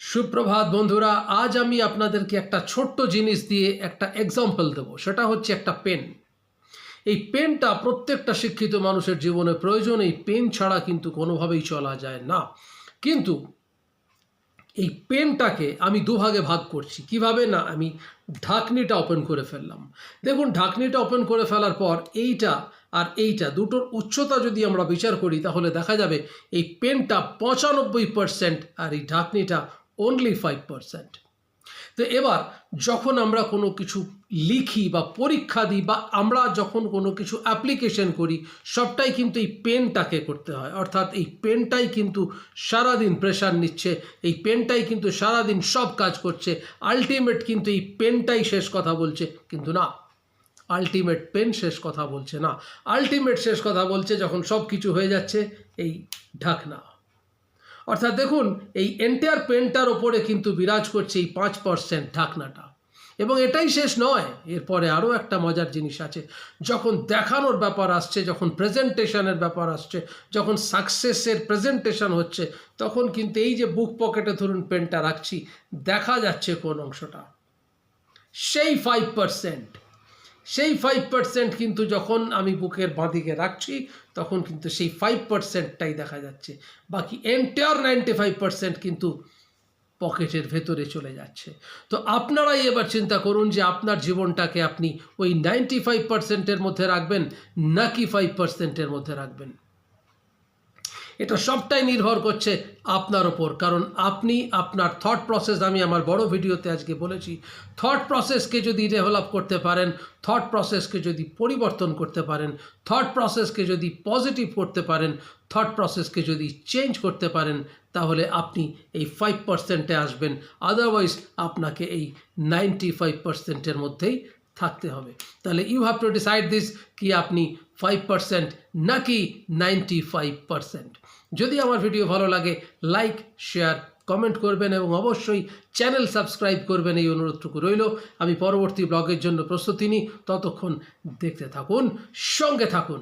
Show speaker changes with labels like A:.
A: সুপ্রভাত বন্ধুরা, আজ আমি আপনাদেরকে একটা ছোট্ট জিনিস দিয়ে একটা এক্সাম্পল দেবো। সেটা হচ্ছে একটা পেন এই পেনটা প্রত্যেকটা শিক্ষিত মানুষের জীবনে প্রয়োজন, এই পেন ছাড়া কিন্তু কোনোভাবেই চলা যায় না। কিন্তু এই পেনটাকে আমি দুভাগে ভাগ করছি। কীভাবে? না, আমি ঢাকনিটা ওপেন করে ফেললাম। দেখুন, ঢাকনিটা ওপেন করে ফেলার পর এইটা আর এইটা দুটোর উচ্চতা যদি আমরা বিচার করি, তাহলে দেখা যাবে এই পেনটা পঁচানব্বই পার্সেন্ট আর এই ঢাকনিটা অনলি ফাইভ পার্সেন্ট তো এবার যখন আমরা কোনো কিছু লিখি বা পরীক্ষা দিই বা আমরা যখন কোনো কিছু অ্যাপ্লিকেশন করি, সবটাই কিন্তু এই পেনটাকে করতে হয়। অর্থাৎ এই পেনটাই কিন্তু সারাদিন প্রেশার নিচ্ছে, এই পেনটাই কিন্তু সারাদিন সব কাজ করছে আলটিমেট কিন্তু এই পেনটাই শেষ কথা বলছে, কিন্তু না। আলটিমেট পেন শেষ কথা বলছে না। আলটিমেট শেষ কথা বলছে যখন সব কিছু হয়ে যাচ্ছে, এই ঢাকনা। অর্থাৎ দেখুন, এই এন্টায়ার পেনটার ওপরে কিন্তু বিরাজ করছে এই পাঁচ পার্সেন্ট ঢাকনাটা। এবং এটাই শেষ নয়, এরপরে আরও একটা মজার জিনিস আছে। যখন দেখানোর ব্যাপার আসছে, যখন প্রেজেন্টেশনের ব্যাপার আসছে, যখন সাকসেসের প্রেজেন্টেশন হচ্ছে, তখন কিন্তু এই যে বুক পকেটে ধরুন পেনটা রাখছি, দেখা যাচ্ছে কোন অংশটা। সেই ফাইভ পার্সেন্ট সেই ফাইভ পার্সেন্ট কিন্তু যখন আমি বুকের বাঁদিকে রাখছি, তখন কিন্তু সেই ফাইভ পার্সেন্টটাই দেখা যাচ্ছে। বাকি এন্টায়ার নাইনটি ফাইভ পার্সেন্ট কিন্তু পকেটের ভেতরে চলে যাচ্ছে। তো আপনারাই এবার চিন্তা করুন যে আপনার জীবনটাকে আপনি ওই নাইনটি ফাইভ পার্সেন্টের মধ্যে রাখবেন নাকি ফাইভ পার্সেন্টের মধ্যে রাখবেন। এটা সবটাই নির্ভর করছে আপনার ওপর। কারণ আপনি আপনার থট প্রসেস আমি আমার বড় ভিডিওতে আজকে বলেছি থট প্রসেসকে যদি ডেভেলপ করতে পারেন থট প্রসেসকে যদি পরিবর্তন করতে পারেন থট প্রসেসকে যদি পজিটিভ করতে পারেন থট প্রসেসকে যদি চেঞ্জ করতে পারেন, তাহলে আপনি এই ফাইভ পার্সেন্টে আসবেন। আদারওয়াইজ আপনাকে এই নাইনটি ফাইভ পার্সেন্টের মধ্যেই থাকতে হবে। তাহলে you have to decide this কি আপনি ফাইভ পারসেন্ট নাকি নাইনটি ফাইভ পারসেন্ট যদি আমার ভিডিও ভালো লাগে লাইক শেয়ার কমেন্ট করবেন এবং অবশ্যই চ্যানেল সাবস্ক্রাইব করবেন এই অনুরোধটুকু রইল। আমি পরবর্তী ব্লগের জন্য প্রস্তুতি নিই। ততক্ষণ দেখতে থাকুন, সঙ্গে থাকুন।